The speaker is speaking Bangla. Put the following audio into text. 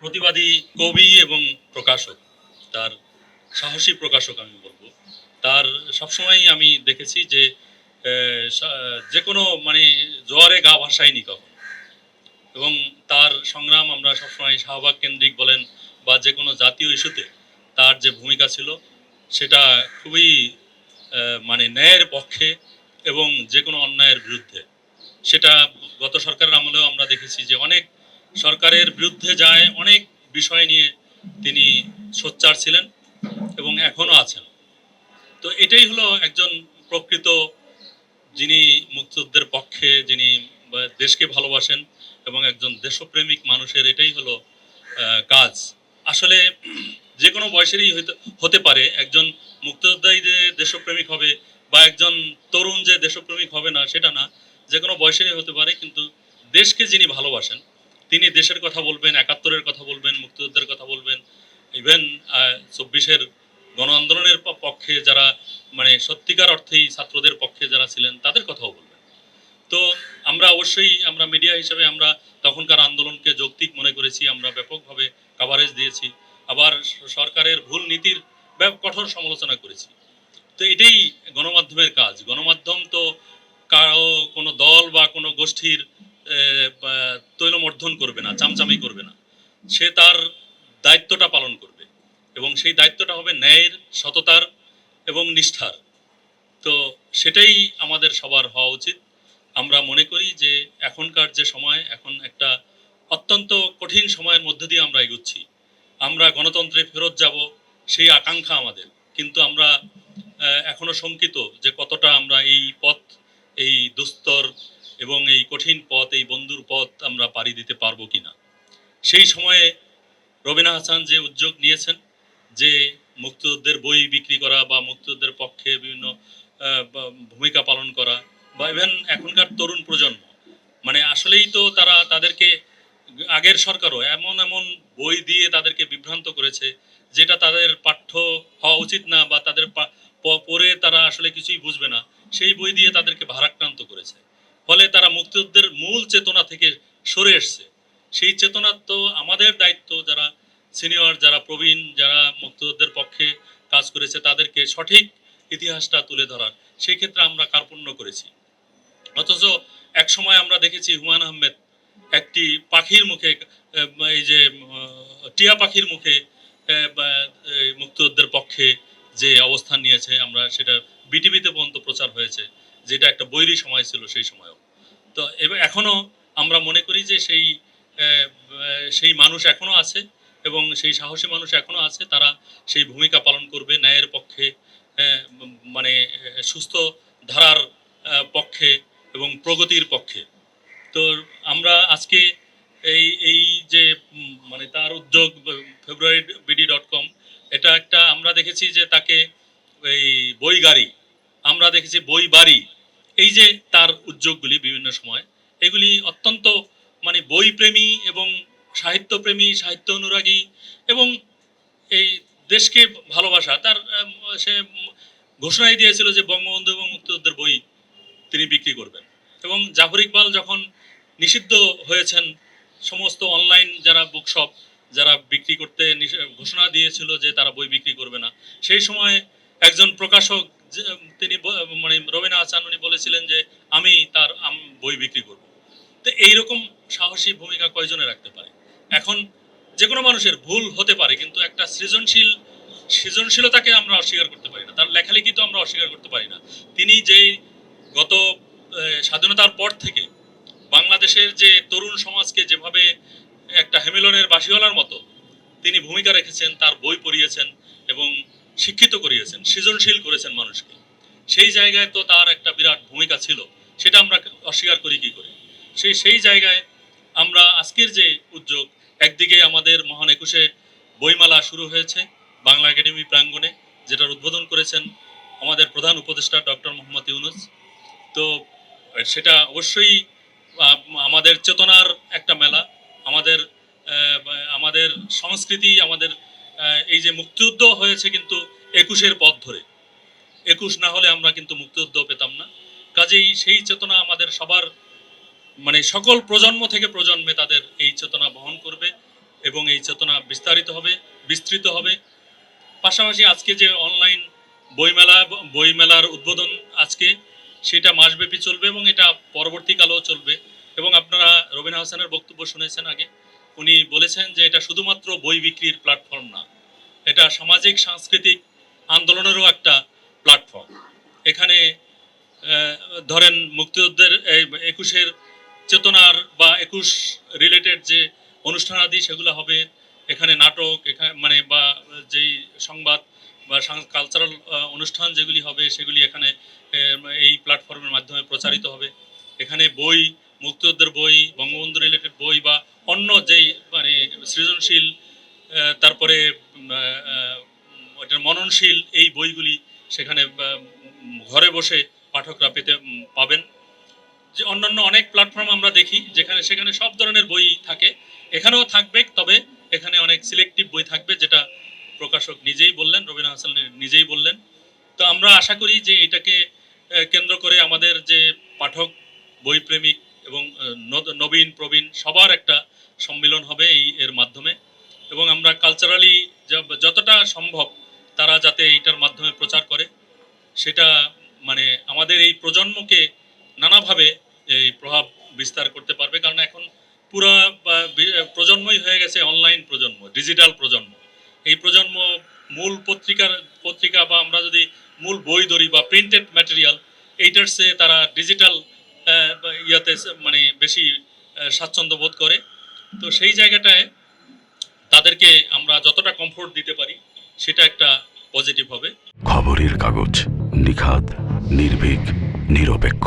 প্রতিবাদী কবি এবং প্রকাশক, তার সাহসী প্রকাশক আমি বলব। তার সবসময় আমি দেখেছি যে যে কোনো মানে জোয়ারে গা ভাসায়নি কখন। এবং তার সংগ্রাম আমরা সবসময় শাহবাগ কেন্দ্রিক বলেন বা যে কোনো জাতীয় ইস্যুতে তার যে ভূমিকা ছিল, সেটা খুবই মানে ন্যায়ের পক্ষে এবং যে কোনো অন্যায়ের বিরুদ্ধে। সেটা গত সরকারের আমলেও আমরা দেখেছি যে অনেক সরকারের বিরুদ্ধে যায় অনেক বিষয় নিয়ে তিনি সোচ্চার ছিলেন এবং এখনও আছেন। তো এটাই হলো একজন প্রকৃত যিনি মুক্তিযুদ্ধের পক্ষে, যিনি দেশকে ভালোবাসেন এবং একজন দেশপ্রেমিক মানুষের এটাই হলো কাজ। আসলে যে কোনো বয়সেরই হতে পারে, একজন মুক্তিযোদ্ধাই যে দেশপ্রেমিক হবে বা একজন তরুণ যে দেশপ্রেমিক হবে না, সেটা না। যে কোনো বয়সেরই হতে পারে, কিন্তু দেশকে যিনি ভালোবাসেন তিনি দেশের কথা বলবেন, একাত্তরের কথা বলবেন, মুক্তিযুদ্ধের কথা বলবেন। ইভেন চব্বিশের গণ আন্দোলনের পক্ষে যারা মানে সত্যিকার অর্থেই ছাত্রদের পক্ষে যারা ছিলেন, তাদের কথাও বলবেন। তো আমরা অবশ্যই, আমরা মিডিয়া হিসেবে আমরা তখনকার আন্দোলনকে যৌক্তিক মনে করেছি, আমরা ব্যাপকভাবে কাভারেজ দিয়েছি। আবার সরকারের ভুল নীতির কঠোর সমালোচনা করেছি। তো এটাই গণমাধ্যমের কাজ। গণমাধ্যম তো কারও কোনো দল বা কোনো গোষ্ঠীর তৈলমর্ধন করবে না, চামচামি করবে না। সে তার দায়িত্বটা পালন করবে এবং সেই দায়িত্বটা হবে ন্যায়ের, সততার এবং নিষ্ঠার। তো সেটাই আমাদের সবার হওয়া উচিত। আমরা মনে করি যে এখনকার যে সময়, এখন একটা অত্যন্ত কঠিন সময়ের মধ্যে দিয়ে আমরা এগুচ্ছি। আমরা গণতন্ত্রে ফেরত যাব, সেই আকাঙ্ক্ষা আমাদের। কিন্তু আমরা এখনও শঙ্কিত যে কতটা আমরা এই পথ, এই দুস্তর এবং এই কঠিন পথ, এই বন্ধুর পথ আমরা পাড়ি দিতে পারব কিনা। সেই সময়ে রবিনা হাসান যে উদ্যোগ নিয়েছেন, যে মুক্তিযুদ্ধের বই বিক্রি করা বা মুক্তিযুদ্ধের পক্ষে বিভিন্ন ভূমিকা পালন করা বা ইভেন এখনকার তরুণ প্রজন্ম মানে আসলেই তো তারা তাদেরকে আগের সরকারও এমন এমন বই দিয়ে তাদেরকে বিভ্রান্ত করেছে, যেটা তাদের পাঠ্য হওয়া উচিত না বা তাদের পড়ে তারা আসলে কিছুই বুঝবে না, সেই বই দিয়ে তাদেরকে করেছে ফলে তারা মুক্তিযুদ্ধের মূল চেতনা থেকে সরে এসছে। সেই চেতনা তো আমাদের দায়িত্ব, যারা সিনিয়র, যারা প্রবীণ, যারা মুক্তিযুদ্ধের পক্ষে কাজ করেছে, তাদেরকে সঠিক ইতিহাসটা তুলে ধরার। সেই ক্ষেত্রে আমরা কার্পণ্য করেছি। অথচ এক সময় আমরা দেখেছি হুমায়ুন আহমেদ একটি পাখির মুখে এই যে টিয়া পাখির মুখে মুক্তিযুদ্ধের পক্ষে যে অবস্থান নিয়েছে, আমরা সেটা বিটিভিতে পর্যন্ত প্রচার হয়েছে, যেটা একটা বৈরী সময় ছিল সেই সময়ও। তো এবার এখনও আমরা মনে করি যে সেই সেই মানুষ এখনও আছে এবং সেই সাহসী মানুষ এখনও আছে, তারা সেই ভূমিকা পালন করবে ন্যায়ের পক্ষে মানে সুস্থ ধারার পক্ষে এবং প্রগতির পক্ষে। তো আমরা আজকে এই এই যে মানে তার উদ্যোগ ফেব্রুয়ারি বিডি ডট কম, এটা একটা আমরা দেখেছি যে তাকে এই বই গাড়ি আমরা দেখেছি বই বাড়ি। এই যে তার উদ্যোগগুলি বিভিন্ন সময়, এগুলি অত্যন্ত মানে বই প্রেমী এবং সাহিত্যপ্রেমী, সাহিত্য অনুরাগী এবং এই দেশকে ভালোবাসা, তার সে ঘোষণাই দিয়েছিল যে বঙ্গবন্ধু এবং মুক্তিযুদ্ধের বই তিনি বিক্রি করবেন। এবং জাফর ইকবাল যখন নিষিদ্ধ হয়েছেন, সমস্ত অনলাইন যারা বুকশপ যারা বিক্রি করতে ঘোষণা দিয়েছিল যে তারা বই বিক্রি করবে না, সেই সময় একজন প্রকাশক তিনি মানে রবিনা হাসান উনি বলেছিলেন যে, আমি তার বই বিক্রি করব। তো এইরকম সাহসী ভূমিকা কয়জনে রাখতে পারে? এখন যে কোনো মানুষের ভুল হতে পারে, কিন্তু একটা সৃজনশীল, সৃজনশীলতাকে আমরা অস্বীকার করতে পারি না। তার লেখালেখি তো আমরা অস্বীকার করতে পারি না। তিনি যেই গত স্বাধীনতার পর থেকে বাংলাদেশের যে তরুণ সমাজকে যেভাবে একটা হেমিলনের বাসিওয়ালার মতো তিনি ভূমিকা রেখেছেন, তার বই পড়িয়েছেন এবং শিক্ষিত করিয়েছেন, সৃজনশীল করেছেন মানুষকে। সেই জায়গায় তো তার একটা বিরাট ভূমিকা ছিল, সেটা আমরা অস্বীকার করি কি করে? সেই সেই জায়গায় আমরা আজকের যে উদ্যোগ, একদিকে আমাদের মহান একুশে বইমেলা শুরু হয়েছে, বাংলা একাডেমি প্রাঙ্গণে, যেটার উদ্বোধন করেছেন আমাদের প্রধান উপদেষ্টা ডক্টর মোহাম্মদ ইউনুস। তো সেটা অবশ্যই আমাদের চেতনার একটা মেলা, আমাদের আমাদের সংস্কৃতি, আমাদের এই যে মুক্তিযুদ্ধ হয়েছে কিন্তু একুশের পথ ধরে। একুশ না হলে আমরা কিন্তু মুক্তিযুদ্ধ পেতাম না। কাজেই সেই চেতনা আমাদের সবার মানে সকল প্রজন্ম থেকে প্রজন্মে তাদের এই চেতনা বহন করবে এবং এই চেতনা বিস্তারিত হবে, বিস্তৃত হবে। পাশাপাশি আজকে যে অনলাইন বইমেলা, বইমেলার উদ্বোধন আজকে, সেটা মাসব্যাপী চলবে এবং এটা পরবর্তীকালেও চলবে। এবং আপনারা রবিনা হাসানের বক্তব্য শুনেছেন আগে। উনি বলেছেন যে এটা শুধুমাত্র বই বিক্রির প্ল্যাটফর্ম না, এটা সামাজিক, সাংস্কৃতিক আন্দোলনেরও একটা প্ল্যাটফর্ম এখানে ধরেন মুক্তিযুদ্ধের একুশের চেতনার বা একুশ রিলেটেড যে অনুষ্ঠানাদি সেগুলো হবে, এখানে নাটক এখানে মানে বা যেই সংবাদ বা কালচারাল অনুষ্ঠান যেগুলি হবে সেগুলি এখানে এই প্ল্যাটফর্মের মাধ্যমে প্রচারিত হবে। এখানে বই, মুক্তিযুদ্ধের বই, বঙ্গবন্ধু রিলেটেড বই বা অন্য যেই মানে সৃজনশীল তারপরে মননশীল এই বইগুলি সেখানে ঘরে বসে পাঠকরা পেতে পাবেন। যে অন্যান্য অনেক প্ল্যাটফর্ম আমরা দেখি যেখানে, সেখানে সব ধরনের বই থাকে। এখানেও থাকবে, তবে এখানে অনেক সিলেক্টিভ বই থাকবে যেটা প্রকাশক নিজেই বললেন রবীন্দ্র হাসান নিজেই বললেন। তো আমরা আশা করি যে এটাকে কেন্দ্র করে আমাদের যে পাঠক বই প্রেমিক এবং নবীন, প্রবীণ সবার একটা সম্মিলন হবে এই এর মাধ্যমে। এবং আমরা কালচারালি যতটা সম্ভব তারা যাতে এইটার মাধ্যমে প্রচার করে, সেটা মানে আমাদের এই প্রজন্মকে নানাভাবে এই প্রভাব বিস্তার করতে পারবে। কারণ এখন পুরো প্রজন্মই হয়ে গেছে অনলাইন প্রজন্ম ডিজিটাল প্রজন্ম। এই প্রজন্ম মূল পত্রিকার, পত্রিকা বা আমরা যদি মূল বই ধরি বা প্রিন্টেড ম্যাটেরিয়াল এইটার চেয়ে তারা ডিজিটাল ইয়াতে মানে বেশি স্বাচ্ছন্দ্য বোধ করে। তো সেই জায়গাটায় তাদেরকে আমরা যতটা কমফোর্ট দিতে পারি, সেটা একটা পজিটিভ হবে। খবরের কাগজ, নিখাদ, নির্ভীক, নিরপেক্ষ।